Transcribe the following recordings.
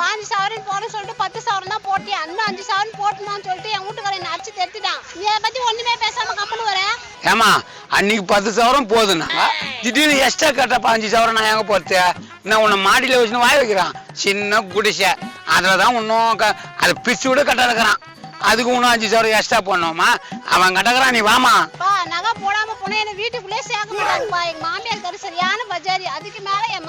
பாஞ்சு சவரன் போறேன்னு சொல்லிட்டு பத்து சவரன் தான் போட்டியா? இன்னும் அஞ்சு சவரன் போட்டணும்னு சொல்லிட்டு என் வீட்டுக்காரன் என்ன அடிச்சு தெரிஞ்சுட்டான் அதை பத்தி ஒண்ணுமே பேசாம கப்பனு வர. ஏமா அன்னைக்கு பத்து சவரம் போதுண்ணா திடீர்னு எக்ஸ்ட்ரா கட்ட பாஞ்சு சவரம் நான் எங்க போறது? நான் உன்னை மாடியில வச்சுன்னு வாய வைக்கிறான்? சின்ன குடிசை. அதுல தான் இன்னும் அதை பிச்சு விட கட்ட இருக்கிறான். அதுக்கு இன்னும் அஞ்சு சவரம் எக்ஸ்ட்ரா போடணுமா? அவன் கட்டக்கிறான் நீ வாமா நகை போடாம போனா என்ன வீட்டுக்குள்ளே சேர்க்க மாட்டாங்கப்பா எங்க மாமியார் கரு சரியான பஜாரி. அதுக்கு மேல என்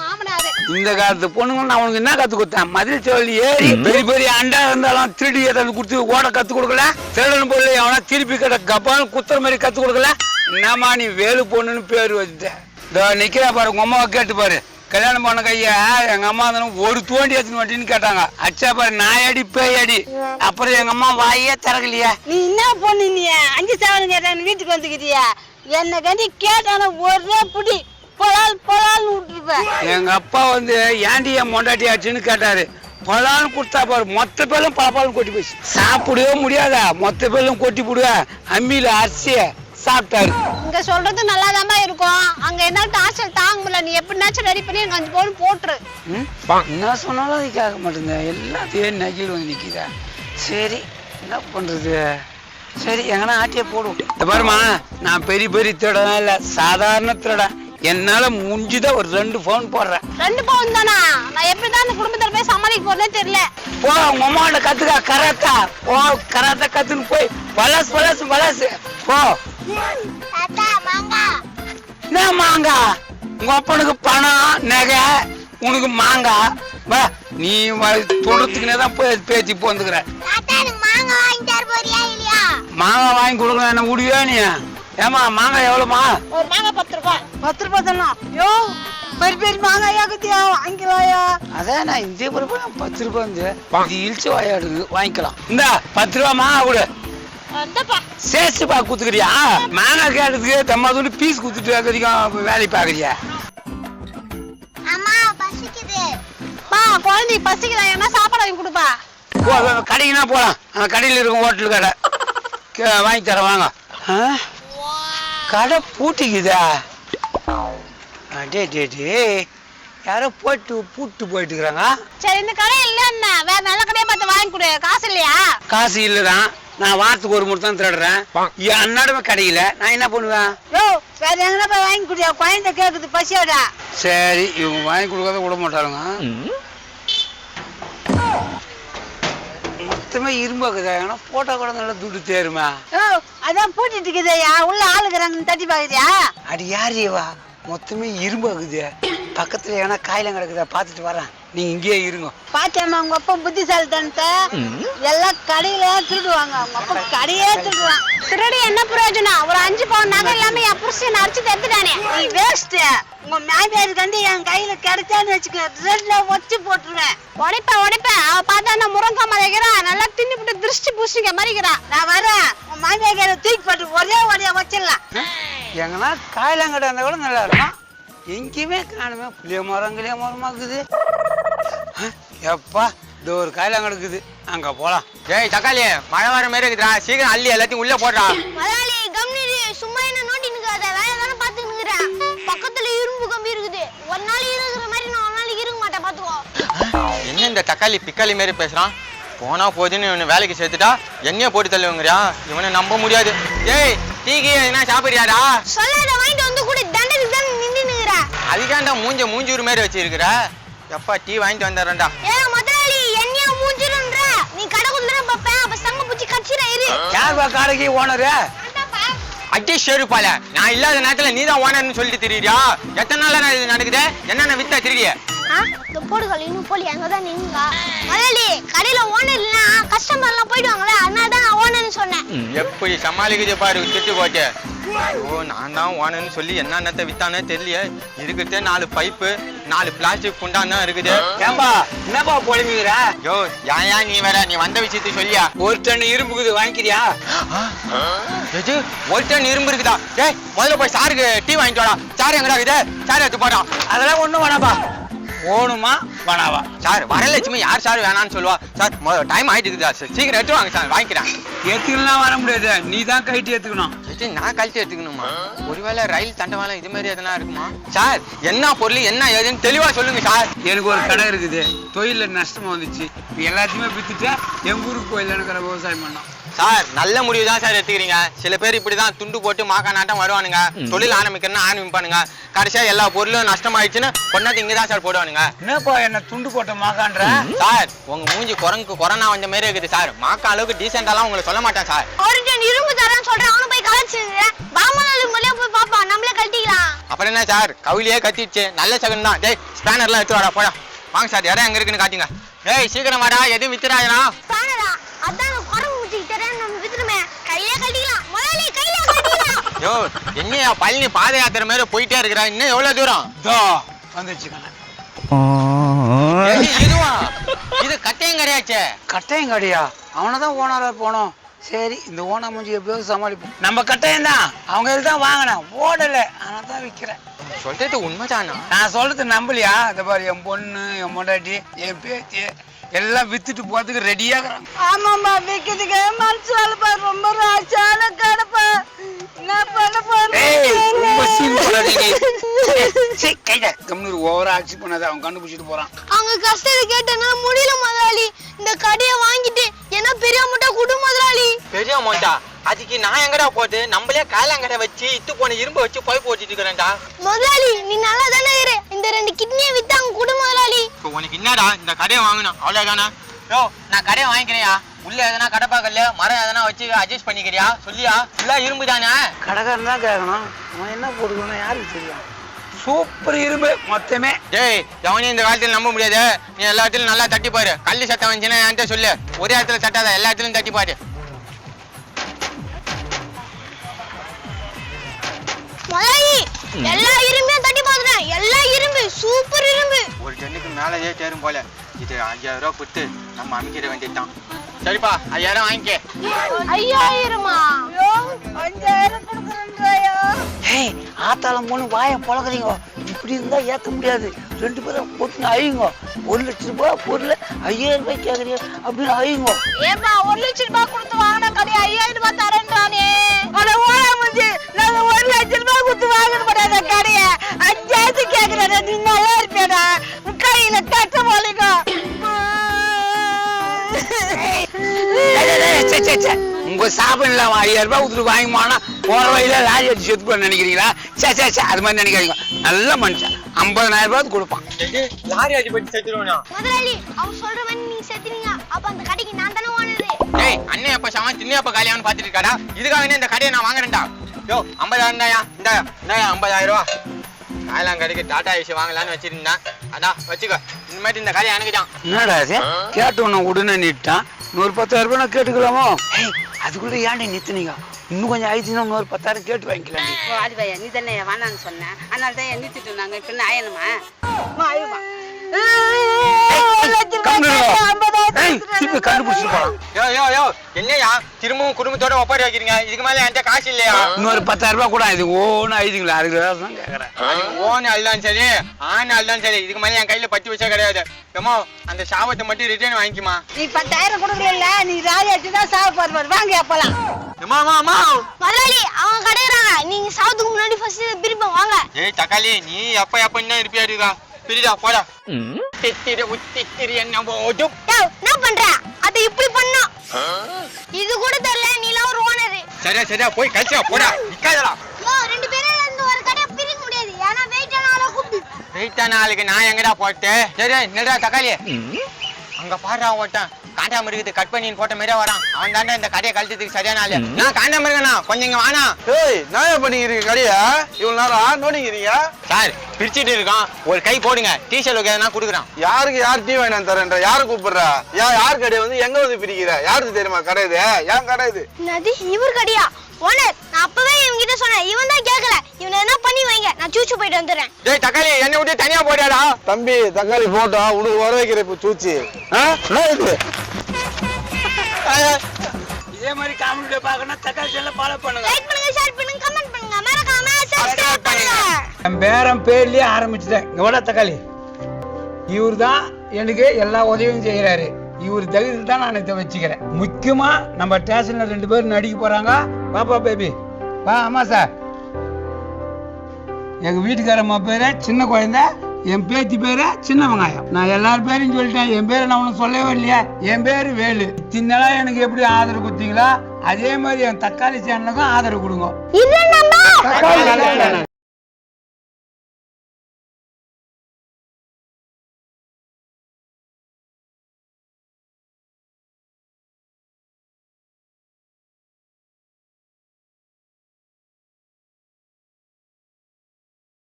இந்த காலத்து பொண்ணுங்க நான் உனக்கு என்ன கத்து கொடுத்தேன்? மதில் சோழி ஏறி பெரிய பெரிய அண்டா இருந்தாலும் திருடி ஏதாவது கொடுத்து ஓட கத்து கொடுக்கல. திருடன் பொருள் எவனா திருப்பி கட்ட கப்பால் குத்துற மாதிரி கத்து கொடுக்கல. என்னம்மா நீ வேலு பொண்ணுன்னு பேர் வச்சுட்ட. இதோ நிக்கிறா பாரு உங்க அம்மாவை கேட்டு பாரு. கல்யாணம் பண்ண கைய எங்க அம்மா ஒரு தோண்டி எடுத்துன்னு வட்டின்னு கேட்டாங்க. அச்சா பாரு நாயடி பேயடி. அப்புறம் எங்க அம்மா வாயே திறக்கலையே. நீ என்ன பொண்ணு நீ? அஞ்சு சவரன் கேட்டான் வீட்டுக்கு வந்துக்கிட்டியா என்ன கண்டி கேட்டான ஒரே புடி. பொலால் பொலால்னு விட்டுருப்பேன் எங்க அப்பா வந்து ஏன்டி என் மொண்டாட்டி ஆச்சுன்னு கேட்டாரு. பலான்னு கொடுத்தா பாரு மொத்த பேரும் பழப்பாலும் கொட்டி போச்சு. சாப்பிடவே முடியாதா? மொத்த பேரும் கொட்டி போடுவ. அம்மியில அரிசிய சாப்பிட்டாரு. இங்க சொல்றது நல்லாதாம்மா இருக்கும். அங்க என்ன டார்ச்சர் தாங்க முடியல நீ எப்படினாச்சும் ரெடி பண்ணி எனக்கு அஞ்சு பவுன் போட்டுரு. ம்? என்ன சொன்னாலும் அது கேட்க மாட்டேங்குது எல்லாத்தையும் நகில் வந்து நிக்குதா சரி என்ன பண்றது? சரி எங்கன்னா ஆட்டியே போடுவோம். இந்த பாருமா நான் பெரிய பெரிய திருடன் இல்ல சாதாரண திருடன் என்னால முடிஞ்சுதான் ஒரு ரெண்டு ஃபோன் போடுறேன். ரெண்டு பவுன் தானா? நான் எப்படி தான் அந்த குடும்பத்துல போய் சமாளிக்க போறேனே தெரியல. போ உங்க அம்மாவோட கத்துக்கா கராத்தா. போ கராத்தா கத்துன்னு போய் வலசு வலசு வலசு போ. தாத்தா மாங்கா. என்ன மாங்கா? உங்க அப்பனுக்கு பணம் நகை உனக்கு மாங்காய் வா நீ தொடுறதுக்குனே தான் போய் பேத்தி போந்துக்கிற. தாத்தா எனக்கு மாங்கா வாங்கி தர போறியா இல்லையா? மாங்காய் வாங்கி கொடுக்கணும் என்ன முடியா நீ? ஏமா மாங்காய் எவ்வளோமா ஒரு மாங்கா பத்து ரூபாய் பத்து ரூபாய் தானா? யோ பெரிய பெரிய மாங்காயா குத்தியா வாங்கிக்கலாயா? அதான் நான் இந்த ரூபாய் பத்து ரூபாய் வந்து இது இழிச்சு வாயாடுது வாங்கிக்கலாம். இந்தா பத்து ரூபா மாங்காய் கொடு. அந்தப்பா சேஸ்ட் பா குத்துக்கிறியா மாங்காய் கேட்டதுக்கு தம்மா துண்டு பீஸ் குத்துட்டு அதிகம் வேலையை பார்க்குறியா? அம்மா பசிக்குது. பா குழந்தைக்கு பசிக்குதா? என்ன சாப்பாடு வாங்கி கொடுப்பா? போ கடைக்குனா போகலாம் கடையில் இருக்கும் ஹோட்டல் கடை. கே- வாங்கி தரேன் வாங்க. ஆ? கடை பூட்டிக்குதா? அடே டே டே. யாரோ போட்டு பூட்டு போயிட்டு இருக்கிறாங்க சரி இந்த கடை இல்ல என்ன? வேற நல்ல கடையை பார்த்து வாங்கி கொடு. காசு இல்லையா? காசு இல்லைதான். நான் வாரத்துக்கு ஒரு முறை தான் திருடுறேன். என் அன்னாடமே கிடைக்கல நான் என்ன பண்ணுவேன்? யோ வேற எங்கன்னா போய் வாங்கி குடியா? குழந்தை கேக்குது பசியோட. சரி இவங்க வாங்கி கொடுக்காத விட மாட்டாளுங்க. மொத்தமே இரும்பாக்குதா ஏன்னா போட்டோ கூட நல்லா துட்டு தேருமா யோ அதான் பூட்டிட்டு இருக்குதையா? உள்ள ஆளுக்குறாங்கன்னு தட்டி பாக்குறியா அடி யார் இவா? மொத்தமே இரும்பாக்குது பக்கத்துல ஏன்னா காயிலம் கிடக்குதா? பார்த்துட்டு வரேன். நீங்க இங்கேயே இருங்க. பாத்தியாமா உங்க அப்பா புத்திசாலித்தனத்தை எல்லாம் கடையில திருடுவாங்க. உங்க அப்பா கடையே திருடுவான். திருடி என்ன பிரயோஜனம்? ஒரு அஞ்சு பவுன் நகை இல்லாம என் புருஷன் அடிச்சு தடுத்துட்டானே நீ வேஸ்ட் உங்க மாமியாருக்கு வந்து என் கையில கிடைச்சான்னு வச்சுக்க. ரெண்டுல ஒச்சு போட்டுருவேன். உடைப்ப உடைப்ப பார்த்தா என்ன முருங்கா மறைக்கிறா நல்லா தின்னு விட்டு திருஷ்டி பூசிக்க மறிக்கிறா நான் வரேன். உன் மாமியார் கையில தூக்கி போட்டு ஒரே ஒரே வச்சிடலாம். எங்கன்னா காயிலம் கடை இருந்தா கூட நல்லா இருக்கும். எங்கேயுமே காணுமே. புளிய மரம் கிளிய மரமாக்குது எப்பா இது ஒரு காயிலம் கிடக்குது. அங்க போலாம். ஏய் தக்காளி மழை வர மாதிரி இருக்குடா சீக்கிரம் அள்ளி எல்லாத்தையும் உள்ள போடுறா முதலாளி கம்னி சும்மா என்ன நோண்டி நிக்காத? வேலை இந்த தக்காளி பிக்காளி மாதிரி பேசுறான். போனா போதுன்னு இவனை வேலைக்கு சேர்த்துட்டா என்னைய போட்டு தள்ளுவங்கிறியா? இவனை நம்ப முடியாது. ஏய் டீக்கு என்ன சாப்பிடுறியாடா? சொல்லாத வாங்கிட்டு வந்து கூட. தண்டனுக்கு தான் நின்று நிக்கிற அதுக்காண்டா மூஞ்ச மூஞ்சூர் மாதிரி வச்சிருக்கிற. எப்பா டீ வாங்கிட்டு வந்துடுறேன்டா. ஏ முதலாளி என்னைய மூஞ்சிருன்ற? நீ கடை குந்துற பாப்பேன். அப்ப சங்க பூச்சி கட்சிர இரு. யார் பா கடைக்கு ஓனரு அட்டி ஷெருப்பால நான் இல்லாத நேரத்துல நீ தான் ஓனர்னு சொல்லிட்டு திரியிறியா? எத்தனை நாளா இது நடக்குது? என்னென்ன வித்தா திருடிய இந்த போடுகள் இன்னும் போலி அங்கதான் நின்னுங்க. முதலாளி கடையில ஓனர் இல்லைன்னா கஸ்டமர் எல்லாம் போயிடுவாங்களே அதனால தான் நான் ஓனர்னு சொன்னேன். எப்படி சமாளிக்குது பாரு திட்டு போட்டு ஓ நான் தான் ஓனர்னு சொல்லி என்னென்னத்தை வித்தானே தெரியல இருக்கிறதே நாலு பைப்பு நாலு பிளாஸ்டிக் குண்டான் தான் இருக்குது. ஏன்பா என்னப்பா பொழுமிக்கிற யோ ஏன் ஏன் நீ வேற நீ வந்த விஷயத்தை சொல்லியா? ஒரு டன் இரும்புக்குது வாங்கிக்கிறியா? எது? ஒரு டன் இரும்பு இருக்குதா? டேய் முதல்ல போய் சாருக்கு டீ வாங்கிட்டு வாடா. சார் எங்கடா இருக்குது? சார் எடுத்து போடா. அதெல்லாம் ஒண்ணும் வேணாப்பா போகணுமா வேணாவா சார் வரலட்சுமி யார் சார் வேணாம்னு சொல்லுவா? சார் டைம் ஆயிட்டு இருக்குதா சார். சீக்கிரம் எடுத்து வாங்க சார் வாங்கிக்கிறேன். ஏத்துக்கலாம் வர முடியாது. நீ தான் கைட்டு ஏத்துக்கணும் இது நான் கழிச்சு எடுத்துக்கணுமா? ஒருவேளை ரயில் தண்டவாளம் இது மாதிரி எதனா இருக்குமா? சார் என்ன பொருள் என்ன ஏதுன்னு தெளிவா சொல்லுங்க சார். எனக்கு ஒரு கடை இருக்குது. தொழில நஷ்டமா வந்துச்சு. எல்லாத்தையுமே வித்துட்டா எங்க ஊருக்கு போயிடலான்னு விவசாயம் பண்ணோம் சார் நல்ல முடிவு தான் சார் எடுத்துக்கிறீங்க. சில பேர் இப்படிதான் துண்டு போட்டு மாக்கா நாட்டம் வருவானுங்க. தொழில் ஆரம்பிக்கணும்னு ஆரம்பிப்பானுங்க. கடைசியா எல்லா பொருளும் நஷ்டமாயிடுச்சுன்னு கொண்டாந்து இங்க தான் சார் போடுவானுங்க. என்னப்பா என்ன துண்டு போட்ட மாக்கான்ற? சார் உங்க மூஞ்சி குரங்குக்கு கொரோனா வந்த மாதிரி இருக்குது சார். மாக்கா அளவுக்கு டீசெண்டாலாம் உங்களுக்கு சொல்ல மாட்டேன் சார். ஒரு டன் இரும்பு தரேன்னு சொல்றேன். அவனு போய் கலைச்சிருங்க பாமனாலு மூலியா போய் பாப்பா. நம்மளே கழட்டிக்கலாம். அப்புறம் என்ன சார்? கவுலியே கத்திடுச்சு. நல்ல சகன் தான். டேய் ஸ்பேனர்லாம் எடுத்து வாடா போடா. வாங்க சார் இடம் எங்க இருக்குன்னு காட்டுங்க. டேய் சீக்கிரம் வாடா. எதுவும் வித்துறாதா பானடா அதான் நான் குரங்கு முட்டி தரேன் நம்ம வித்துருமே கையிலே கழட்டிக்கலாம் முதலாளி கையிலே கழட்டிக்கலாம் யோ என்னையா பழனி பாத யாத்திரை மாதிரி போயிட்டே இருக்கிறா? இன்னும் எவ்வளவு தூரம்? தோ வந்துச்சு. இதுவா? இது கட்டையங்கரையாச்சே கட்டையும் கடையா? அவனை தான் ஓனரா போனோம். சரி இந்த ஓனர் மூஞ்சி எப்படியாவது சமாளிப்போம். நம்ம கட்டையும் தான். அவங்க இதுதான் வாங்கினேன். ஓடல. ஆனா தான் விற்கிறேன் சொல்றது உண்மைதானா? நான் சொல்றது நம்பலையா? இந்த பாரு என் பொண்ணு என் பொண்டாட்டி என் பேத்தி. எல்லாம் வித்துட்டு போறதுக்கு ரெடியாகிறாங்க ஆமாம்மா விற்கிறதுக்கு மனசு வேலைப்பா ரொம்ப ராசான கடைப்பா என்ன பண்ண போறேன் ஓவரா ஆட்சி பண்ணாத அவன் கண்டுபிடிச்சிட்டு போறான். அவங்க கஷ்டத்தை கேட்டனா முடியல முதலாளி. இந்த கடையை வாங்கிட்டு என்ன பெரிய முட்டை குடு முதலாளி. பெரிய அமௌண்டா அதுக்கு நான் எங்கடா போட்டு நம்மளே காலாங்கடை வச்சு இத்து போன இரும்பு வச்சு போய் போட்டுட்டு இருக்கிறேன்டா. முதலாளி நீ நல்லா தானே இரு. இந்த ரெண்டு கிட்னியை வித்தாங்க குடு முதலாளி. இப்போ உனக்கு என்னடா இந்த கடையை வாங்கணும்? அவ்வளவுதானே யோ நான் கடையை வாங்கிக்கிறேயா உள்ள எதனா கடை பார்க்கல மரம் எதனா வச்சு அட்ஜஸ்ட் பண்ணிக்கிறியா? சொல்லியா? ஃபுல்லா இரும்பு தானே? கடைக்காரன் தான் கேட்கணும் அவன் என்ன போட்டுக்கணும் யாருக்கு தெரியும்? சூப்பர் இரும்பு மொத்தமே. டேய் எவனையும் இந்த காலத்துல நம்ப முடியாது. நீ எல்லா இடத்துலயும் நல்லா தட்டி பாரு கல்லு சத்தம் வந்துச்சுன்னா என்கிட்ட சொல்லு. ஒரே இடத்துல தட்டாத எல்லா இடத்துலயும் தட்டி பாரு எல்லா இரும்பையும் தட்டி பார்த்துட்டேன் எல்லா இரும்பு சூப்பர் இரும்பு. ஒரு டன்னுக்கு மேலேயே தேரும் போல. இது ஐயாயிரம் ரூபா கொடுத்து நம்ம அமைக்கிற வேண்டியதுதான். சரிப்பா ஐயாயிரம் வாங்கிக்க. ஐயாயிரமா? அஞ்சாயிரம் ஏய் ஆத்தாளம் மூணு வாயை பழகுறீங்க இப்படி இருந்தா ஏத்த முடியாது. ரெண்டு பேரும் போட்டு அழியுங்க ஒரு லட்ச ரூபாய் பொருள் ஐயாயிரம் ரூபாய் கேக்குறீங்க அப்படின்னு அழியுங்க ஏப்பா ஒரு லட்சம் ரூபாய் கொடுத்து வாங்கின கடை ஐயாயிரம் ரூபாய் தரேன்றானே. அட ஓட முடிஞ்சு நாங்க ஒரு லட்சம் ரூபாய் கொடுத்து வாங்கின முடியாத கடைய. அஞ்சாயிரத்து கேக்குறேன் நீ நல்லா இருப்பேடா கையில கட்ட போலிங்க உங்க சாப்பிட இல்லாம ஐயாயிரம் ரூபாய் கொடுத்துட்டு வாங்கிமானா போற வழியில லாரி அடிச்சு செத்து நினைக்கிறீங்களா? சே சே சே. அது மாதிரி நினைக்காதீங்க. நல்ல மனுஷன். ஐம்பதனாயிரம் ரூபாய் கொடுப்பான். லாரி அடி பத்தி செத்துருவா முதலாளி அவன் சொல்ற மாதிரி நீங்க செத்துனீங்க அப்ப அந்த கடைக்கு நான் தானே ஓனரு. ஏய் அண்ணன் எப்ப சவன் சின்ன எப்ப காலியான்னு பாத்துட்டு இருக்காடா? இதுக்காக இந்த கடையை நான் வாங்குறேன்டா? யோ ஐம்பதாயிரம் தாயா இந்த இந்தாயா ஐம்பதாயிரம் ரூபா காயலாம் கடைக்கு டாடா ஏசி வாங்கலாம்னு வச்சிருந்தேன் அதான் வச்சுக்கோ இனிமேட்டு இந்த கடையை தான் என்னடா இது கேட்டு உன்னை உடனே நிட்டான் நூறு பத்தாயிரம் ரூபாய் நான் கேட்டுக்கலாமோ அதுக்குள்ள ஏன்டி நித்துனீங்க இன்னும் கொஞ்சம் ஆயிடுச்சுன்னா இன்னொரு பத்தாயிரம் கேட்டு வாங்கிக்கலாம் ஓ ஆதிபாயா நீ தானே வேணான்னு சொன்ன அதனால தான் எண்ணிட்டு இருந்தாங்க இப்போ ஆயணுமா ஆயுமா கண்டுபிடிச்சிட்டு போலாம் யோ யோ யோ என்னையா? திரும்பவும் குடும்பத்தோட ஒப்பாரி வைக்கிறீங்க இதுக்கு மேல என்கிட்ட காசு இல்லையா? இன்னொரு பத்தாயிரம் ரூபாய் கூட இது ஓன்னு ஆயிடுங்களா அதுக்கு தான் ஓன்னு சரி ஆண் அல்லாலும் சரி. இதுக்கு மேல என் கையில பத்து வச்சா கிடையாது. ஏமா அந்த சாபத்தை மட்டும் ரிட்டர்ன் வாங்கிக்குமா நீ பத்தாயிரம் கொடுக்கல நீ ராஜி அடிச்சு தான் சாப்பிடுவார் வாங்க போலாம். ஏமா அம்மா அம்மா முதலாளி அவங்க கடையிறாங்க நீங்க சாவதுக்கு முன்னாடி ஃபர்ஸ்ட் பிரிப்போம் வாங்க. ஏய் தக்காளி நீ எப்ப எப்ப என்ன இருப்பியா இருக்கா? பிரிடா போடா. தித்திரி உத்தித்திரி என்ன யோவ், என்ன பண்ற? அது இப்படி பண்ணோம். இது கூட தெரியல நீலாம் ஒரு ஓனரு சரியா சரியா போய் கழிச்சா போடா. நிக்காதடா. யோ ரெண்டு பேரும் ஒரு கடையை பிரிக்க முடியாது. ஏன்னா வெயிட்டான ஆளை கூப்பிடு. வெயிட்டான ஆளுக்கு நான் எங்கடா போட்டேன் சரி நில்றா தக்காளி. அங்க பாடுறா ஓட்டான் காண்டாம இருக்குது கட் பண்ணி போட்ட மாதிரியே வரான். அவன் தாண்டா இந்த கடையை கழிச்சதுக்கு சரியான ஆளு. நான் காண்டாம இருக்கேனா கொஞ்சம் இங்க வானா ஏய் நான் பண்ணிக்கிறீங்க கடையா? இவ்வளவு நேரம் நோண்டிக்கிறீங்க? சார் பிரிச்சுட்டு இருக்கான் ஒரு கை போடுங்க. டீஷர்ட் எதனா கொடுக்குறான் யாருக்கு யார் டீ வாங்கி தரேன்ற? யாரு கூப்பிடுறா? யா யார் கடையை வந்து எங்க வந்து பிரிக்கிற? யாருக்கு தெரியுமா கடை இது? ஏன் கடை இது? என்னது? இவர் கடையா? ஓனர் நான் அப்பவே இவன் கிட்ட சொன்னேன். இவன் தான் கேட்கல இவனை என்ன பண்ணி வைங்க. நான் சூச்சு போயிட்டு வந்துடுறேன். டேய் தக்காளி என்னை விட்டு தனியா போடாடா தம்பி தக்காளி போட்டோ உனக்கு வர வைக்கிற இப்ப சூச்சி. ஆ? என்ன இது? இதே மாதிரி காமெடி பார்க்கணும் தக்காளி சேனல் ஃபாலோ பண்ணுங்க. லைக் பண்ணுங்க ஷேர் பண்ணுங்க கமெண்ட் பண்ணுங்க. மறக்காம சப்ஸ்கிரைப் பண்ணுங்க. என் பேரன் பேர்லயே ஆரம்பிச்சுட்டேன். இங்க வாடா தக்காளி. இவர் தான் எனக்கு எல்லா உதவியும் செய்யறாரு இவர் தகுதியில் தான் நான் இதை வச்சுக்கிறேன். முக்கியமா நம்ம ஸ்டேஷன்ல ரெண்டு பேரும் நடிக்க போறாங்க. பாப்பா பேபி வா ஆமா சார் எங்க வீட்டுக்காரம்மா பேரு சின்ன குழந்தை. என் பேத்தி பேரு சின்ன வெங்காயம். நான் எல்லார் பேரையும் சொல்லிட்டேன். என் பேரை நான் உனக்கு சொல்லவே இல்லையா. என் பேரு வேலு. இத்தனை எனக்கு எப்படி ஆதரவு கொடுத்தீங்களோ அதே மாதிரி என் தக்காளி சேனலுக்கும் ஆதரவு கொடுங்க.